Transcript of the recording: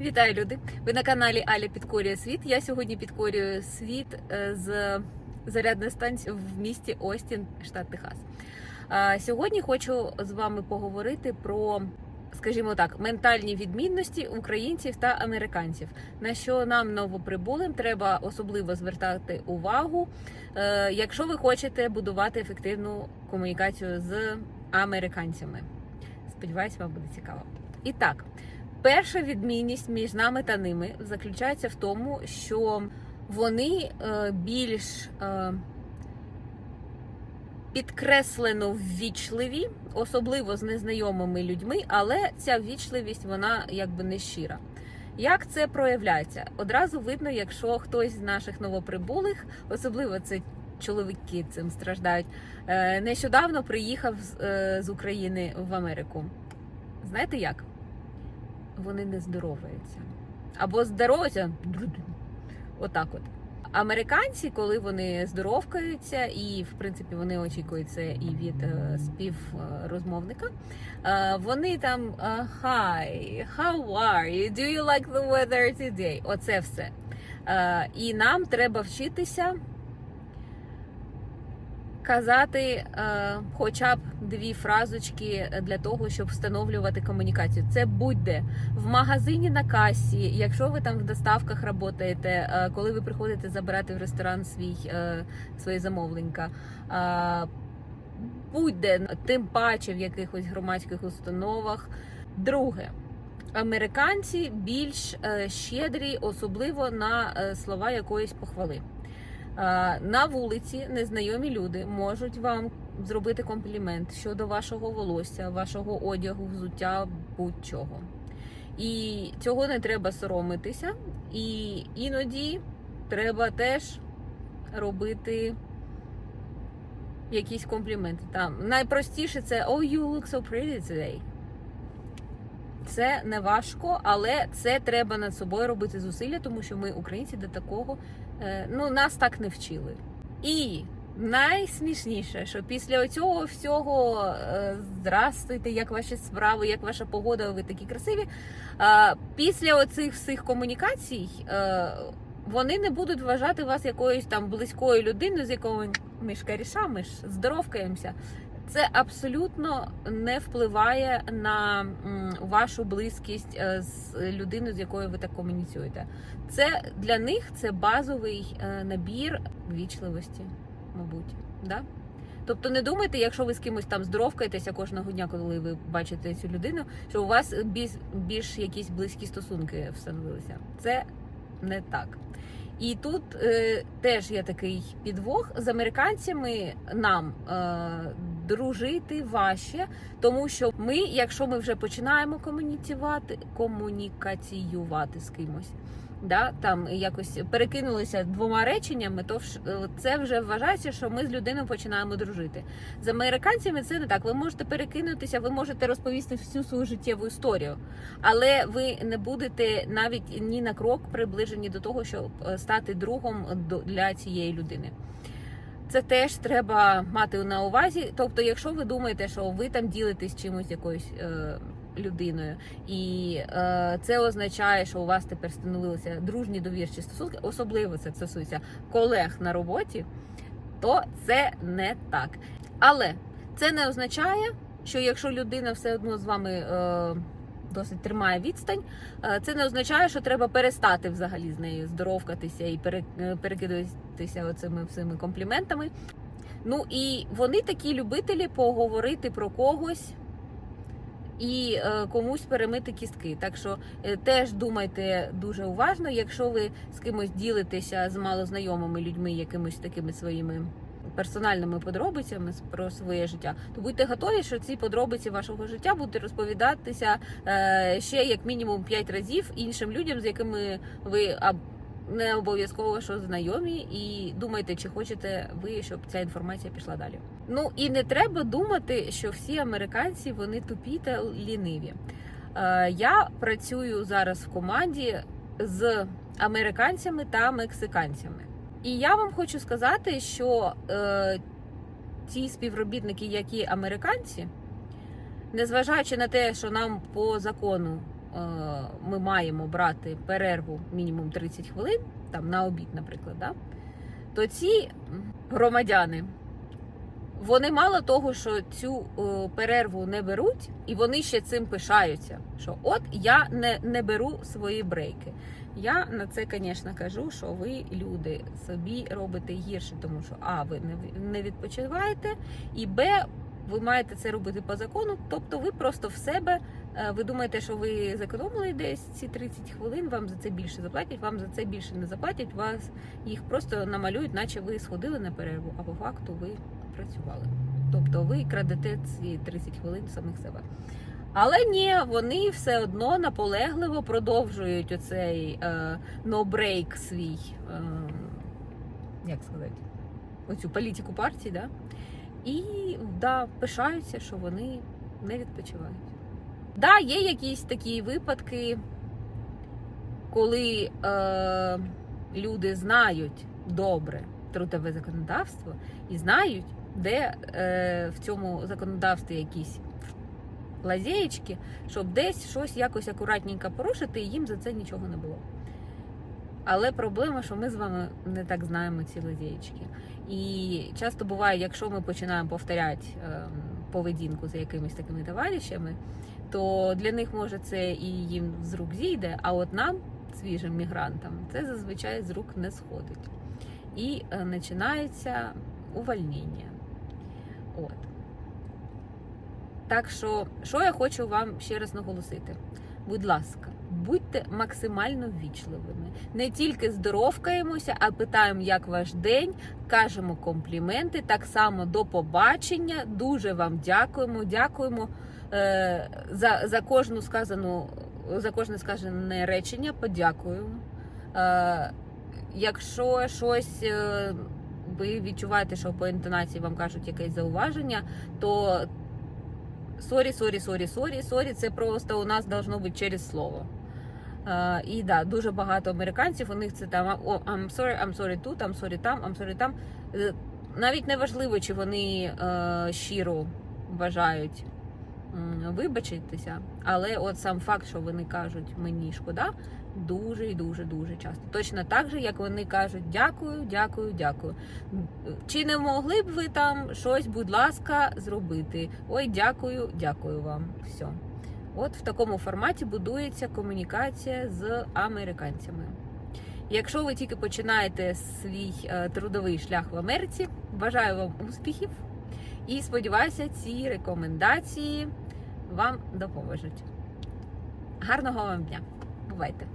Вітаю, люди! Ви на каналі Аля Підкорює світ. Я сьогодні підкорюю світ е, з зарядної станції в місті Остін, штат Техас. Сьогодні хочу з вами поговорити про, скажімо так, ментальні відмінності українців та американців. На що нам новоприбулим треба особливо звертати увагу, е, якщо ви хочете будувати ефективну комунікацію з американцями. Сподіваюсь, вам буде цікаво. І так. Перша відмінність між нами та ними заключається в тому, що вони е, більш е, підкреслено ввічливі, особливо з незнайомими людьми, але ця ввічливість вона якби не щира. Як це проявляється? Одразу видно, якщо хтось з наших новоприбулих, особливо це чоловіки цим страждають, е, нещодавно приїхав з, з України в Америку. Знаєте як? Вони не здороваються. Або здороваються отак от. Американці, коли вони здоровкаються, і в принципі вони очікують це і від е, співрозмовника, е, вони там е, Hi, how are you? Do you like the weather today? Оце все. І нам треба вчитися казати е, хоча б дві фразочки для того, щоб встановлювати комунікацію. Це будь-де в магазині на касі, якщо ви там в доставках працюєте, е, коли ви приходите забирати в ресторан свій е, своє замовленька. Е, будь-де, тим паче в якихось громадських установах. Друге. Американці більш е, щедрі, особливо на е, слова якоїсь похвали. На вулиці незнайомі люди можуть вам зробити комплімент щодо вашого волосся, вашого одягу, взуття, будь-чого. І цього не треба соромитися. І іноді треба теж робити якісь компліменти. Там найпростіше це Oh, you look so pretty today. Це не важко, але це треба над собою робити зусилля, тому що ми, українці, до такого е, ну нас так не вчили. І найсмішніше, що після цього всього е, здрастуйте, як ваші справи, як ваша погода, ви такі красиві. Після оцих всіх комунікацій е, вони не будуть вважати вас якоюсь там близькою людиною, з якою ми ж каріша, ми ж здоровкаємося. Це абсолютно не впливає на вашу близькість е, з людиною, з якою ви так комуніцюєте. Це для них це базовий е, набір вічливості, мабуть. Да? Тобто не думайте, якщо ви з кимось там здоровкаєтеся кожного дня, коли ви бачите цю людину, що у вас більш, більш якісь близькі стосунки встановилися. Це не так. І тут е, теж є такий підвох з американцями нам е, дружити важче, тому що ми, якщо ми вже починаємо комуніцювати, комунікаціювати з кимось, да, там якось перекинулися двома реченнями, то це вже вважається, що ми з людиною починаємо дружити. З американцями це не так. Ви можете перекинутися, ви можете розповісти всю свою життєву історію, але ви не будете навіть ні на крок приближені до того, щоб е, стати другом для цієї людини. Це теж треба мати на увазі. Тобто, якщо ви думаєте, що ви там ділитесь чимось якоюсь е, людиною, і е, це означає, що у вас тепер становилися дружні довірчі стосунки, особливо це стосується колег на роботі, то це не так. Але це не означає, що якщо людина все одно з вами е, досить тримає відстань, е, це не означає, що треба перестати взагалі з нею здоровкатися і е, перекидатися оцими всіми компліментами. Ну і вони такі любителі поговорити про когось. І е, комусь перемити кістки. Так що теж думайте дуже уважно, якщо ви з кимось ділитеся з малознайомими людьми якимись такими своїми персональними подробицями про своє життя, то будьте готові, що ці подробиці вашого життя будуть розповідатися е, ще як мінімум 5 разів іншим людям, з якими ви не обов'язково що знайомі, і думайте, чи хочете ви, щоб ця інформація пішла далі. Ну і не треба думати, що всі американці вони тупі та ліниві. Е, я працюю зараз в команді з американцями та мексиканцями. І я вам хочу сказати, що е, ті співробітники, які американці, незважаючи на те, що нам по закону ми маємо брати перерву мінімум 30 хвилин, там на обід, наприклад, да? то ці громадяни. Вони мало того, що цю е, перерву не беруть, і вони ще цим пишаються. Що от я не, не беру свої брейки. Я на це, звісно, кажу, що ви, люди, собі робите гірше, тому що А, ви не, відпочиваєте, і Б, ви маєте це робити по закону. Тобто ви просто в себе е, ви думаєте, що ви зекономили десь ці 30 хвилин, вам за це більше заплатять, вам за це більше не заплатять, вас їх просто намалюють, наче ви сходили на перерву, а по факту ви працювали. Тобто ви крадете ці 30 хвилин самих себе. Але ні, вони все одно наполегливо продовжують оцей е, no-break свій, е, як сказати, оцю політику партії, да? і да, пишаються, що вони не відпочивають. Да, є якісь такі випадки, коли е, люди знають добре трудове законодавство і знають, де е, в цьому законодавстві якісь лазєєчки, щоб десь щось якось акуратненько порушити, і їм за це нічого не було. Але проблема, що ми з вами не так знаємо ці лазєєчки. І часто буває, якщо ми починаємо повторяти е, поведінку за якимись такими товаришами, то для них може це і їм з рук зійде, а от нам, свіжим мігрантам, це зазвичай з рук не сходить. І е, починається увольнення. От. Так що, що я хочу вам ще раз наголосити? Будь ласка, будьте максимально ввічливими. Не тільки здоровкаємося, а питаємо, як ваш день, кажемо компліменти. Так само до побачення. Дуже вам дякуємо. Дякуємо е, за, за кожну сказану, за кожне сказане речення. Подякуємо. Е, якщо щось. Е, ви відчуваєте, що по інтонації вам кажуть якесь зауваження, то сорі, сорі, сорі, сорі, сорі, це просто у нас должно бути через слово. Е, і да, дуже багато американців, у них це там о, I'm sorry, I'm sorry тут, I'm sorry там, I'm sorry там. Е, Навіть не важливо, чи вони е, щиро бажають вибачитися, але от сам факт, що вони кажуть мені шкода, дуже і дуже дуже часто. Точно так же, як вони кажуть дякую, дякую, дякую. Чи не могли б ви там щось, будь ласка, зробити? Ой, дякую, дякую вам. Все. От в такому форматі будується комунікація з американцями. Якщо ви тільки починаєте свій е, трудовий шлях в Америці, бажаю вам успіхів і сподіваюся, ці рекомендації вам допоможуть. Гарного вам дня! Бувайте!